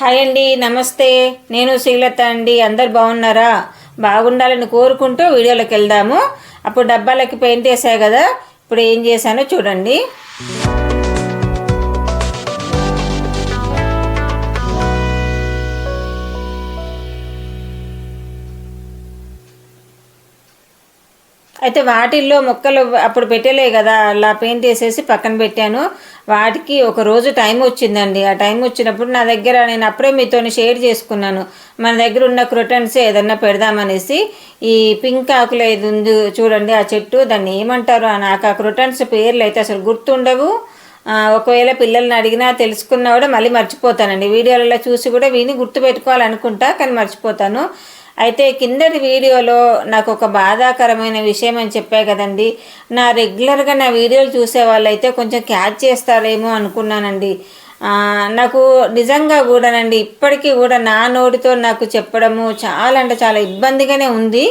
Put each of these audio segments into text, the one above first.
Hi అండి నమస్తే. నేను శ్రీలత అండి. అందరు బాగున్నారా? బాగుండాలని కోరుకుంటూ వీడియోలోకి వెళ్దాము. అప్పుడు డబ్బాలకి పెయింట్ వేసాయి కదా ఇప్పుడు ఏం చేశానో చూడండి. అయితే వాటిల్లో మొక్కలు అప్పుడు పెట్టలే కదా అలా పెయింట్ వేసేసి పక్కన పెట్టాను. వాటికి ఒక రోజు టైం వచ్చిందండి. ఆ టైం వచ్చినప్పుడు నా దగ్గర నేను అప్పుడే మీతో షేర్ చేసుకున్నాను. మన దగ్గర ఉన్న క్రొటన్స్ ఏదన్నా పెడదామనేసి ఈ పింక్ ఆకులు ఇది ఉంది చూడండి ఆ చెట్టు దాన్ని ఏమంటారు? నాకు ఆ క్రొటన్స్ పేర్లు అయితే అసలు గుర్తుండవు. ఒకవేళ పిల్లల్ని అడిగినా తెలుసుకున్నా కూడా మళ్ళీ మర్చిపోతానండి. వీడియోలలో చూసి కూడా విని గుర్తుపెట్టుకోవాలనుకుంటా కానీ మర్చిపోతాను. అయితే కిందటి వీడియోలో నాకు ఒక బాధాకరమైన విషయం అని చెప్పా కదండి. నా రెగ్యులర్గా నా వీడియోలు చూసే వాళ్ళైతే కొంచెం క్యాచ్ చేస్తారేమో అనుకున్నానండి. నాకు నిజంగా కూడానండి ఇప్పటికీ కూడా నా నోటితో నాకు చెప్పడము చాలా అంటే చాలా ఇబ్బందిగానే ఉంది.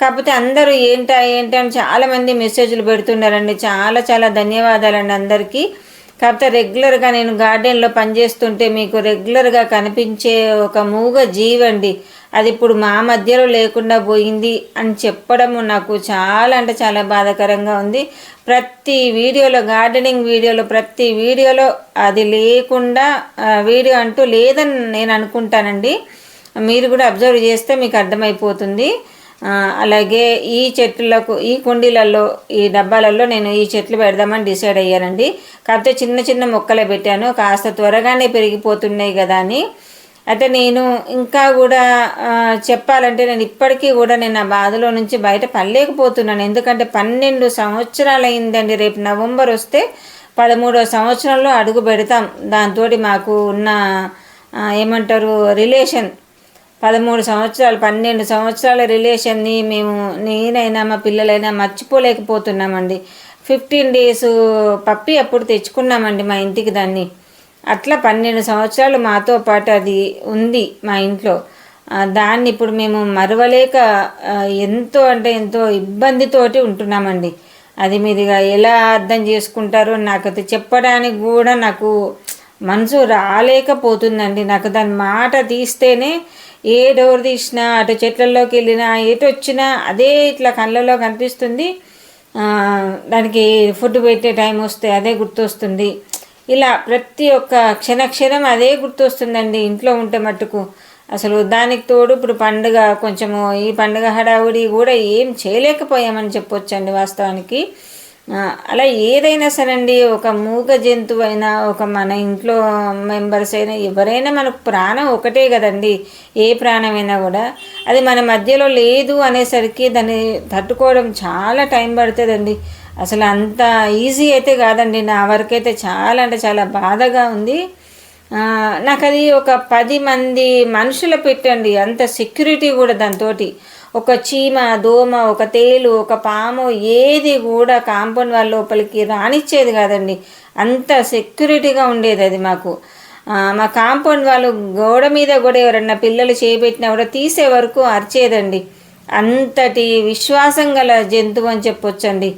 కాకపోతే అందరూ ఏంటా ఏంటి అని చాలామంది మెసేజ్లు పెడుతున్నారండి. చాలా చాలా ధన్యవాదాలండి అందరికీ. కాకపోతే రెగ్యులర్గా నేను గార్డెన్లో పనిచేస్తుంటే మీకు రెగ్యులర్గా కనిపించే ఒక మూగ జీవండి. అది ఇప్పుడు మా మధ్యలో లేకుండా పోయింది అని చెప్పడము నాకు చాలా అంటే చాలా బాధాకరంగా ఉంది. ప్రతి వీడియోలో గార్డెనింగ్ వీడియోలో ప్రతి వీడియోలో అది లేకుండా వీడియో అంటూ లేదని నేను అనుకుంటానండి. మీరు కూడా అబ్జర్వ్ చేస్తే మీకు అర్థమైపోతుంది. అలాగే ఈ చెట్లకు ఈ కుండీలలో ఈ డబ్బాలలో నేను ఈ చెట్లు పెడదామని డిసైడ్ అయ్యానండి. కాకపోతే చిన్న చిన్న మొక్కలే పెట్టాను. కాస్త త్వరగానే పెరిగిపోతున్నాయి కదా అని. అయితే నేను ఇంకా కూడా చెప్పాలంటే నేను ఇప్పటికీ కూడా నేను ఆ బాధలో నుంచి బయట పడలేకపోతున్నాను. ఎందుకంటే పన్నెండు సంవత్సరాలు అయిందండి రేపు నవంబర్ వస్తే పదమూడో సంవత్సరంలో అడుగు పెడతాం. దాంతో మాకు ఉన్న ఏమంటారు రిలేషన్ పదమూడు సంవత్సరాలు పన్నెండు సంవత్సరాల రిలేషన్ని మేము నేనైనా మా పిల్లలైనా మర్చిపోలేకపోతున్నామండి. ఫిఫ్టీన్ డేస్ పప్పి అప్పుడు తెచ్చుకున్నామండి మా ఇంటికి దాన్ని. అట్లా పన్నెండు సంవత్సరాలు మాతో పాటు అది ఉంది మా ఇంట్లో. దాన్ని ఇప్పుడు మేము మరవలేక ఎంతో అంటే ఎంతో ఇబ్బందితోటి ఉంటున్నామండి. అది మీదిగా ఎలా అర్థం చేసుకుంటారో నాకు అది చెప్పడానికి కూడా నాకు మనసు రాలేకపోతుందండి నాకు దాని మాట తీస్తేనే ఏ డోర్ తీసినా అటు చెట్లలోకి వెళ్ళినా ఎటు వచ్చినా అదే ఇట్లా కళ్ళలో కనిపిస్తుంది. దానికి ఫుడ్ పెట్టే టైం వస్తే అదే గుర్తొస్తుంది. ఇలా ప్రతి ఒక్క క్షణక్షణం అదే గుర్తొస్తుందండి ఇంట్లో ఉంటే మట్టుకు. అసలు దానికి తోడు ఇప్పుడు పండుగ కొంచెము ఈ పండుగ హడావుడి కూడా ఏం చేయలేకపోయామని చెప్పొచ్చండి వాస్తవానికి. అలా ఏదైనా సరండి ఒక మూగ జంతువు అయినా ఒక మన ఇంట్లో మెంబర్స్ అయినా ఎవరైనా మనకు ప్రాణం ఒకటే కదండి ఏ ప్రాణమైనా కూడా. అది మన మధ్యలో లేదు అనేసరికి దాన్ని తట్టుకోవడం చాలా టైం పడుతుందండి. అసలు అంత ఈజీ అయితే కాదండి నా వరకైతే చాలా అంటే చాలా బాధగా ఉంది. నాకు అది ఒక పది మంది మనుషులు పెట్టండి అంత సెక్యూరిటీ కూడా దాంతో ఒక చీమ దోమ ఒక తేలు ఒక పాము ఏది కూడా కాంపౌండ్ వాళ్ళ లోపలికి రానిచ్చేది కాదండి. అంత సెక్యూరిటీగా ఉండేది అది మాకు. మా కాంపౌండ్ వాళ్ళు గోడ మీద కూడా ఎవరన్నా పిల్లలు చేపెట్టినా కూడా తీసే వరకు అరిచేదండి. అంతటి విశ్వాసం గల జంతువు అని చెప్పొచ్చండి.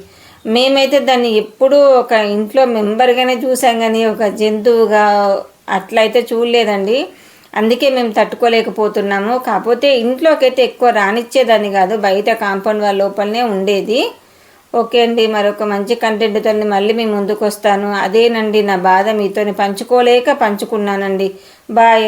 మేమైతే దాన్ని ఎప్పుడూ ఒక ఇంట్లో మెంబర్గానే చూసాం కానీ ఒక జంతువుగా అట్లయితే చూడలేదండి. అందుకే మేము తట్టుకోలేకపోతున్నాము. కాకపోతే ఇంట్లోకి అయితే ఎక్కువ రానిచ్చేదాన్ని కాదు. బయట కాంపౌండ్ వాళ్ళ లోపలనే ఉండేది. ఓకే అండి మరొక మంచి కంటెంట్తో మళ్ళీ మీ ముందుకు వస్తాను అదేనండి నా బాధ మీతో పంచుకోలేక పంచుకున్నానండి. బాయ్